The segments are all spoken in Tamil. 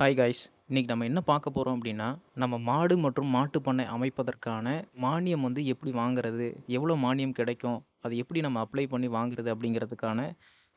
ஹாய் காய்ஸ் இன்றைக்கி நம்ம என்ன பார்க்க போகிறோம் அப்படின்னா நம்ம மாடு மற்றும் மாட்டு பண்ணை அமைப்பதற்கான மானியம் வந்து எப்படி வாங்குறது எவ்வளோ மானியம் கிடைக்கும் அது எப்படி நம்ம அப்ளை பண்ணி வாங்குறது அப்படிங்கிறதுக்கான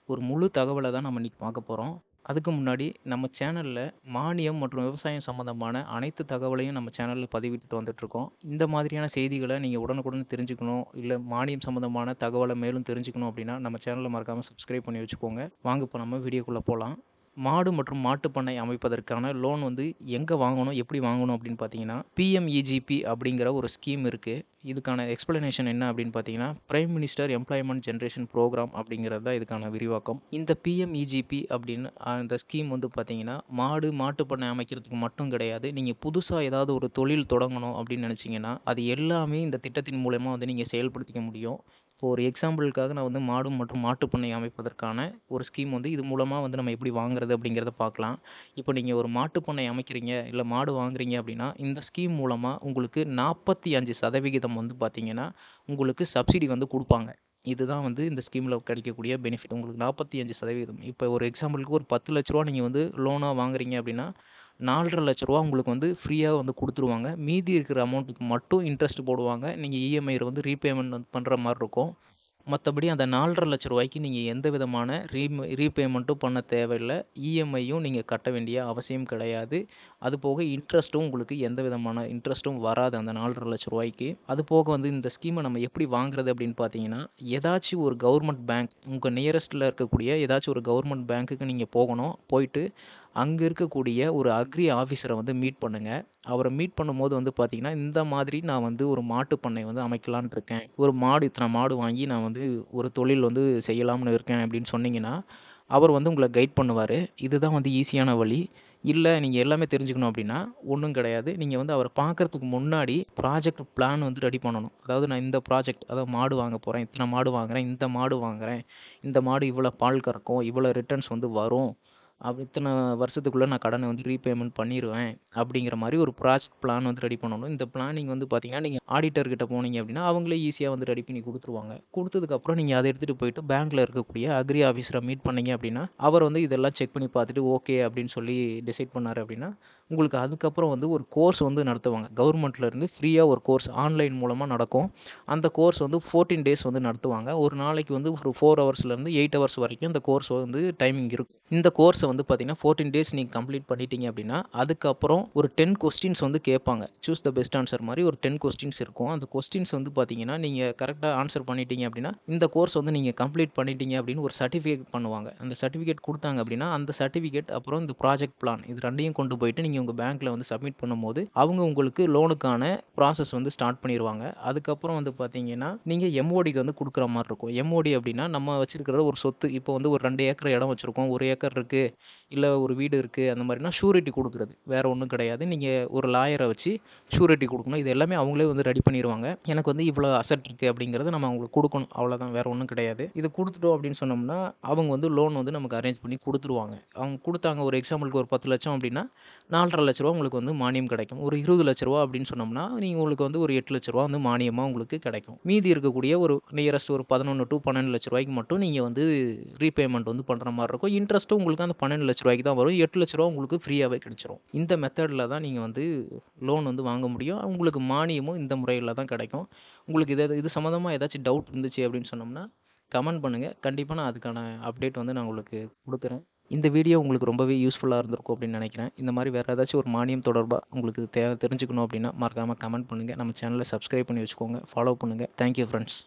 ஒரு முழு தகவலை தான் நம்ம இன்றைக்கி பார்க்க போகிறோம் அதுக்கு முன்னாடி நம்ம சேனலில் மானியம் மற்றும் விவசாயம் சம்மந்தமான அனைத்து தகவலையும் நம்ம சேனலில் பதிவிட்டு வந்துட்ருக்கோம் இந்த மாதிரியான செய்திகளை நீங்கள் உடனுக்குடன் தெரிஞ்சுக்கணும் இல்லை மானியம் சம்மந்தமான தகவலை மேலும் தெரிஞ்சுக்கணும் அப்படின்னா நம்ம சேனலை மறக்காமல் சப்ஸ்கிரைப் பண்ணி வச்சுக்கோங்க. வாங்க இப்போ நம்ம வீடியோக்குள்ளே போகலாம் மாடு மற்றும் மாட்டுப் பண்ணை அமைப்பதற்கான லோன் வந்து எங்கே வாங்கணும் எப்படி வாங்கணும் அப்படின்னு பார்த்தீங்கன்னா பிஎம்இஜிபி அப்படிங்கிற ஒரு ஸ்கீம் இருக்குது இதுக்கான எக்ஸ்பிளனேஷன் என்ன அப்படின்னு பார்த்தீங்கன்னா prime minister employment generation program அப்படிங்கிறது தான் இதுக்கான விரிவாக்கம். இந்த பிஎம்இஜிபி அப்படின்னு அந்த ஸ்கீம் வந்து பார்த்தீங்கன்னா மாடு மாட்டுப் பண்ணை அமைக்கிறதுக்கு மட்டும் கிடையாது. நீங்கள் புதுசாக ஏதாவது ஒரு தொழில் தொடங்கணும் அப்படின்னு நினச்சிங்கன்னா அது எல்லாமே இந்த திட்டத்தின் மூலயமா வந்து நீங்கள் செயல்படுத்திக்க முடியும். இப்போ ஒரு எக்ஸாம்பிளுக்காக நான் வந்து மாடு மற்றும் மாட்டுப் பண்ணை அமைப்பதற்கான ஒரு ஸ்கீம் வந்து இது மூலமாக வந்து நம்ம எப்படி வாங்குறது அப்படிங்கிறத பார்க்கலாம். இப்போ நீங்கள் ஒரு மாட்டுப் பண்ணை அமைக்கிறீங்க இல்லை மாடு வாங்குறீங்க அப்படின்னா இந்த ஸ்கீம் மூலமாக உங்களுக்கு நாற்பத்தி அஞ்சு சதவிகிதம் வந்து பார்த்தீங்கன்னா உங்களுக்கு சப்சிடி வந்து கொடுப்பாங்க. இதுதான் வந்து இந்த ஸ்கீமில் கிடைக்கக்கூடிய பெனிஃபிட் உங்களுக்கு நாற்பத்தி அஞ்சு சதவீதம் இப்போ ஒரு எக்ஸாம்பிளுக்கு ஒரு பத்து லட்ச ரூபா நீங்கள் வந்து லோனாக வாங்குறீங்க அப்படின்னா நாலரை லட்ச ரூபா உங்களுக்கு வந்து ஃப்ரீயாக வந்து கொடுத்துருவாங்க. மீதி இருக்கிற அமௌண்ட்டுக்கு மட்டும் இன்ட்ரெஸ்ட் போடுவாங்க. நீங்கள் இஎம்ஐயில் வந்து ரீபேமெண்ட் வந்து பண்ணுற மாதிரி இருக்கும். மற்றபடி அந்த நாலரை லட்ச ரூபாய்க்கு நீங்கள் எந்த விதமான ரீம ரீபேமெண்ட்டும் பண்ண தேவையில்லை. இஎம்ஐயும் நீங்கள் கட்ட வேண்டிய அவசியம் கிடையாது. அது போக இன்ட்ரெஸ்ட்டும் உங்களுக்கு எந்த விதமான இன்ட்ரெஸ்ட்டும் வராது அந்த நாலரை லட்ச ரூபாய்க்கு. அது போக வந்து இந்த ஸ்கீமை நம்ம எப்படி வாங்குறது அப்படின்னு பார்த்தீங்கன்னா ஏதாச்சும் ஒரு கவர்மெண்ட் பேங்க் உங்கள் நியரஸ்ட்டில் இருக்கக்கூடிய ஏதாச்சும் ஒரு கவர்மெண்ட் பேங்க்குக்கு நீங்கள் போகணும் போயிட்டு அங்கே இருக்கக்கூடிய ஒரு அக்ரி ஆஃபீஸரை வந்து மீட் பண்ணுங்கள் அவரை மீட் பண்ணும்போது வந்து பார்த்தீங்கன்னா இந்த மாதிரி நான் வந்து ஒரு மாட்டு பண்ணை வந்து அமைக்கலான் இருக்கேன். ஒரு மாடு இத்தனை மாடு வாங்கி நான் வந்து ஒரு தொழில் வந்து செய்யலாம்னு இருக்கேன் அப்படின்னு சொன்னீங்கன்னா அவர் வந்து உங்களை கைட் பண்ணுவார். இதுதான் வந்து ஈஸியான வழி. இல்லை நீங்கள் எல்லாமே தெரிஞ்சுக்கணும் அப்படின்னா ஒன்றும் கிடையாது. நீங்கள் வந்து அவரை பார்க்குறதுக்கு முன்னாடி ப்ராஜெக்ட் பிளான் வந்து ரெடி பண்ணணும். அதாவது நான் இந்த ப்ராஜெக்ட் அதாவது மாடு வாங்க போகிறேன் இத்தனை மாடு வாங்குகிறேன் இந்த மாடு வாங்குகிறேன் இந்த மாடு இவ்வளோ பால் கறக்கும் இவ்வளோ ரிட்டர்ன்ஸ் வந்து வரும். அப்படி இத்தனை வருஷத்துக்குள்ளே நான் கடனை வந்து ரீபேமெண்ட் பண்ணிடுவேன் அப்படிங்கிற மாதிரி ஒரு ப்ராஜெக்ட் பிளான் வந்து ரெடி பண்ணணும். இந்த பிளானிங் வந்து பார்த்தீங்கன்னா நீங்கள் ஆடிட்டர்கிட்ட போனீங்க அப்படின்னா அவங்களே ஈஸியாக வந்து ரெடி பண்ணி கொடுத்துருவாங்க. கொடுத்ததுக்கப்புறம் நீங்கள் அதை எடுத்துகிட்டு போயிட்டு பேங்க்கில் இருக்கக்கூடிய அக்ரி ஆஃபீஸரை மீட் பண்ணீங்க அப்படின்னா அவர் வந்து இதெல்லாம் செக் பண்ணி பார்த்துட்டு ஓகே அப்படின்னு சொல்லி டிசைட் பண்ணார் அப்படின்னா உங்களுக்கு அதுக்கப்புறம் வந்து ஒரு கோர்ஸ் வந்து நடத்துவாங்க. கவர்மெண்ட்லேருந்து ஃப்ரீயாக ஒரு கோர்ஸ் ஆன்லைன் மூலமாக நடக்கும். அந்த கோர்ஸ் வந்து ஃபோர்டீன் டேஸ் வந்து நடத்துவாங்க. ஒரு நாளைக்கு வந்து ஒரு ஃபோர் ஹவர்ஸ்லேருந்து எயிட் ஹவர்ஸ் வரைக்கும் இந்த கோர்ஸ் வந்து டைமிங் இருக்கும். இந்த கோர்ஸை வந்து பார்த்தீங்கன்னா ஃபோர்டீன் டேஸ் நீங்கள் கம்ப்ளீட் பண்ணிட்டீங்க அப்படின்னா அதுக்கப்புறம் ஒரு டென் கொஸ்டின்ஸ் வந்து கேட்பாங்க. சூஸ் த பெஸ்ட் ஆன்சர் மாதிரி ஒரு டென் கொஸ்டின்ஸ் இருக்கும். அந்த கொஸ்டின்ஸ் வந்து பார்த்தீங்கன்னா நீங்கள் கரெக்டாக ஆன்சர் பண்ணிட்டீங்க அப்படின்னா இந்த கோர்ஸ் வந்து நீங்கள் கம்ப்ளீட் பண்ணிட்டீங்க அப்படின்னு ஒரு சர்டிஃபிகேட் பண்ணுவாங்க. அந்த சர்டிஃபிகேட் கொடுத்தாங்க அப்படின்னா அந்த சர்டிஃபிகேட் அப்புறம் இந்த ப்ராஜெக்ட் பிளான் இது ரெண்டையும் கொண்டு போயிட்டு நீங்கள் உங்கள் பேங்க்கில் வந்து சப்மிட் பண்ணும்போது அவங்க உங்களுக்கு லோனுக்கான ப்ராசஸ் வந்து ஸ்டார்ட் பண்ணிடுவாங்க அதுக்கப்புறம் வந்து பார்த்தீங்கன்னா நீங்கள் எம்ஓடிக்கு வந்து கொடுக்குற மாதிரி இருக்கும். எம்ஓடி அப்படின்னா நம்ம வச்சிருக்கிறது ஒரு சொத்து. இப்போ வந்து ஒரு ரெண்டு ஏக்கர் இடம் வச்சுருக்கோம். ஒரு ஏக்கர் இருக்குது இல்லை ஒரு வீடு இருக்குது அந்த மாதிரினா ஷூரிட்டி கொடுக்குறது. வேறு ஒன்றும் கிடையாது. நீங்கள் ஒரு லாயரை வச்சு ஷூரிட்டி கொடுக்கணும். இது எல்லாமே அவங்களே வந்து ரெடி பண்ணிடுவாங்க எனக்கு வந்து இவ்வளோ அசட் இருக்குது அப்படிங்கிறது நம்ம அவங்களுக்கு கொடுக்கணும். அவ்வளோதான் வேறு ஒன்றும் கிடையாது. இது கொடுத்துட்டோம் அப்படின்னு சொன்னோம்னா அவங்க வந்து லோன் வந்து நமக்கு அரேஞ்ச் பண்ணி கொடுத்துருவாங்க. அவங்க கொடுத்தாங்க. ஒரு எக்ஸாம்பிளுக்கு ஒரு பத்து லட்சம் அப்படின்னா நாலரை லட்ச ரூபா உங்களுக்கு வந்து மானியம் கிடைக்கும். ஒரு இருபது லட்ச ரூபா அப்படின்னு சொன்னோம்னா நீங்கள் உங்களுக்கு வந்து ஒரு எட்டு லட்ச ரூபா வந்து மானியமாக உங்களுக்கு கிடைக்கும். மீதி இருக்கக்கூடிய ஒரு நியரஸ்ட் ஒரு பதினொன்று டு பன்னெண்டு லட்ச ரூபாய்க்கு மட்டும் நீங்கள் வந்து ரீபேமெண்ட் வந்து பண்ணுற மாதிரி இருக்கும். இன்ட்ரெஸ்ட்டும் உங்களுக்கு அந்த பன்னெண்டு லட்ச ரூபாய்க்கு தான் வரும். எட்டு லட்ச ரூபா உங்களுக்கு ஃப்ரீயாகவே கிடைச்சிரும். இந்த மெத்தடில் தான் நீங்கள் வந்து லோன் வந்து வாங்க முடியும். உங்களுக்கு மானியமும் இந்த முறையில் தான் கிடைக்கும். உங்களுக்கு இது இது சம்மந்தமாக ஏதாச்சும் டவுட் இருந்துச்சு அப்படின்னு சொன்னோம்னா கமெண்ட் பண்ணுங்கள் கண்டிப்பாக நான் அதுக்கான அப்டேட் வந்து நான் உங்களுக்கு கொடுக்குறேன். இந்த வீடியோ உங்களுக்கு ரொம்பவே யூஸ்ஃபுல்லாக இருந்திருக்கும் அப்படின்னு நினைக்கிறேன். இந்த மாதிரி வேறு ஏதாச்சும் ஒரு மானியம் தொடர்பாக உங்களுக்கு தேவை தெரிஞ்சுக்கணும் அப்படின்னா மறக்காமல் கமெண்ட் பண்ணுங்கள் நம்ம சேனலை சப்ஸ்கிரைப் பண்ணி வச்சுக்கோங்க. ஃபாலோ பண்ணுங்கள் தேங்க்யூ ஃப்ரெண்ட்ஸ்